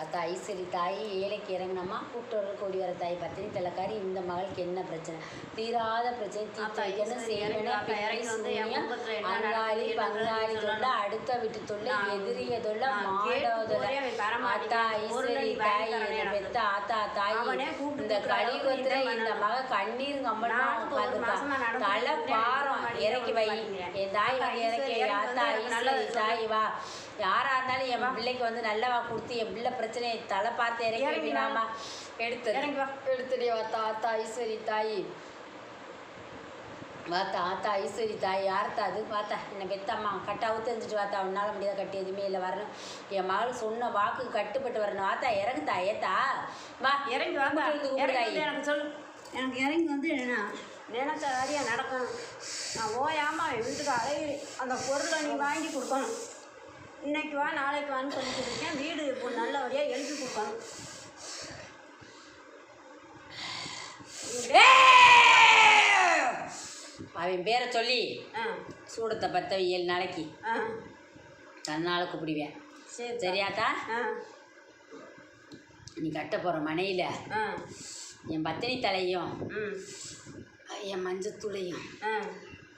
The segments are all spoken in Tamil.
அத்தா ஐஸ்வரி தாய் ஏழைக்கு இறங்கினம்மா கூட்டுறவு கொடி வர தாய் பத்தினி தலைக்காரி இந்த மகளுக்கு என்ன பிரச்சனை? தீராத பிரச்சனை. தீர்த்து பங்காளி தொல்லை சொல்லணும். அடுத்த வீட்டு தொல்லை எதிரிய தொல்லை தாய் எனக்கு. பெத்த ஆத்தா தாய் இந்த அளவுக்கு இந்த மக கண்ணீர் நடந்து தலை பாரம். இறக்கி வை. என் தாய் இறக்கி ஆத்தா தாய் வா. யாரா இருந்தாலும் என் பிள்ளைக்கு வந்து நல்லவா கொடுத்து என் பிள்ளை பிரச்சனையை தலை பார்த்து இறங்கி வா. வைக்கலாமா எடுத்து இறங்கி வா. எடுத்துடி வாத்தா ஆத்தா ஐஸ்வரி தாய். வாத்தா ஆத்தா ஐஸ்வரி தாய். யார்த்தா அது? பார்த்தா என்னை பெத்தம்மா கட்டா ஊத்தஞ்சிட்டு வாத்தா உன்னால முடியாத கட்டி எதுவுமே இல்லை. வரணும். என் மகள் சொன்ன வாக்கு கட்டுப்பட்டு வரணும். வாத்தா இறங்குதா ஏத்தா வா. இறங்கி வாங்க. எனக்கு சொல்லு. எனக்கு இறங்கி வந்து என்ன நினைச்ச காரியம் நடக்கணும். நான் ஓயாம என் வீட்டுக்கு அழகி அந்த பொருளை நீ வாங்கி கொடுக்கணும். இன்னைக்கு வா நாளைக்கு வான்னு சொல்லிட்டு இருக்கேன். வீடு இப்போ நல்லபடியாக எழுதி கொடுக்கணும் அவன் பேரை சொல்லி ஆ. சூடத்தை பற்ற ஏழு நாளைக்கு. ஆ. தன்னால் கூப்பிடுவேன். சரி. சரியாத்தா ஆ. நீ கட்ட போகிற மனையில் ஆ. என் பத்தினி தலையும் ம். என் மஞ்சத்தூளையும் ஆ.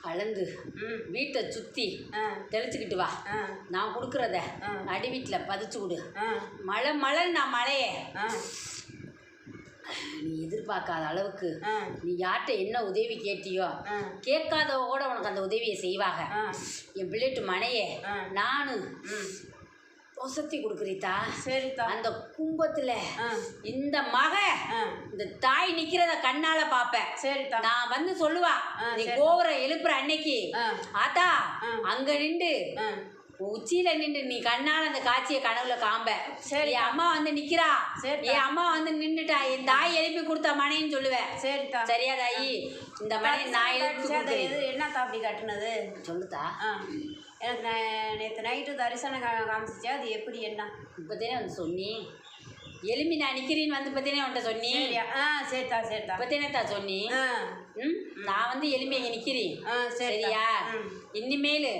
கலந்து ம். வீட்டை சுற்றி ஆ. தெளிச்சுக்கிட்டு வா. நான் கொடுக்குறத. அடி வீட்டில் பதிச்சு விடு ஆ. மழை மழை நான் மழையே. ஆ. நீ எதிர்பார்க்காத அளவுக்கு ஆ. நீ யார்கிட்ட என்ன உதவி கேட்டியோ கேட்காதவ கூட உனக்கு அந்த உதவியை செய்வாங்க. ஆ. என் பிள்ளைட்டு மனையே ஆ. ஒசத்தி கொடுக்குறீத்தா? சரித்தா. அந்த கும்பத்தில் ஆ. இந்த மக இந்த தாய் நிக்கிறத கண்ணால பாப்பேன். சரித்தா. நான் வந்து சொல்லுவா நீ. கோவர எழுப்புற அன்னைக்கு ஆத்தா. அங்க நின்று உச்சியில நின்று நீ கண்ணால அந்த காட்சியை கனவுல காம்ப சரி. என் அம்மா வந்து நிக்கிறா. சரிதா. என் அம்மா வந்து நின்னுட்டா. என் தாய் எழுப்பி கொடுத்த மனைன்னு சொல்லுவேன் சரித்தா சரியா தாயி? இந்த மனை நான் எழுப்பி தரிசனம் கொடுக்குறேன். எது என்ன தாப்பி கட்டுனது? சொல்லுதா? எனக்கு நே- நேத்து நைட்டு தரிசனம் காமிச்சிச்சா? அது எப்படி என்ன? இப்பதானே வந்து சொன்னி எலும்பி நான் நிக்கிறேன்னு வந்து இப்பதானே உன்ட்ட சொன்னி ஆ சரித்தா சரித்தா. இப்பதானே தா சொன்னி ம்? நான் வந்து எலும்பி இங்க நிக்கிறேன். ஆ சரியா? இனிமேலு.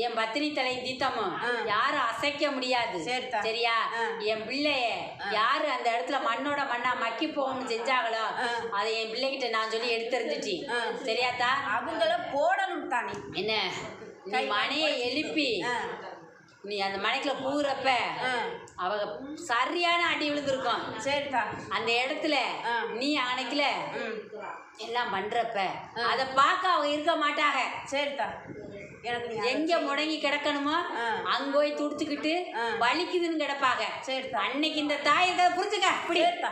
என் பத்தினி தலை தீத்தமும். யாரும் அசைக்க முடியாது. சரிதா. சரியா. என் பிள்ளைய யாரு அந்த இடத்துல மண்ணோட மண்ணா மக்கி போகணும்னு செஞ்சாங்களோ. அதை என் பிள்ளைகிட்ட நான் சொல்லி எடுத்துருந்துச்சு. சரியாத்தா அவங்கள போடணும் தானே. என்ன? மனையை எழுப்பி நீ அந்த மனைக்குள்ள பூரப்ப ஆ. அவங்க சரியான அடி விழுந்திருக்கும். சரித்தா அந்த இடத்துல. நீ அணைக்கல எல்லாம் பண்றப்ப அதை பார்க்க அவங்க இருக்க மாட்டாங்க சரித்தா எனக்கு எங்க முடங்கி கிடக்கணுமோ. அங்க போய் துடிச்சுக்கிட்டு. வலிக்குதுன்னு கிடப்பாங்க சரித்தா அன்னைக்கு இந்த தாய் இதை புரிஞ்சுக்க. சரித்தா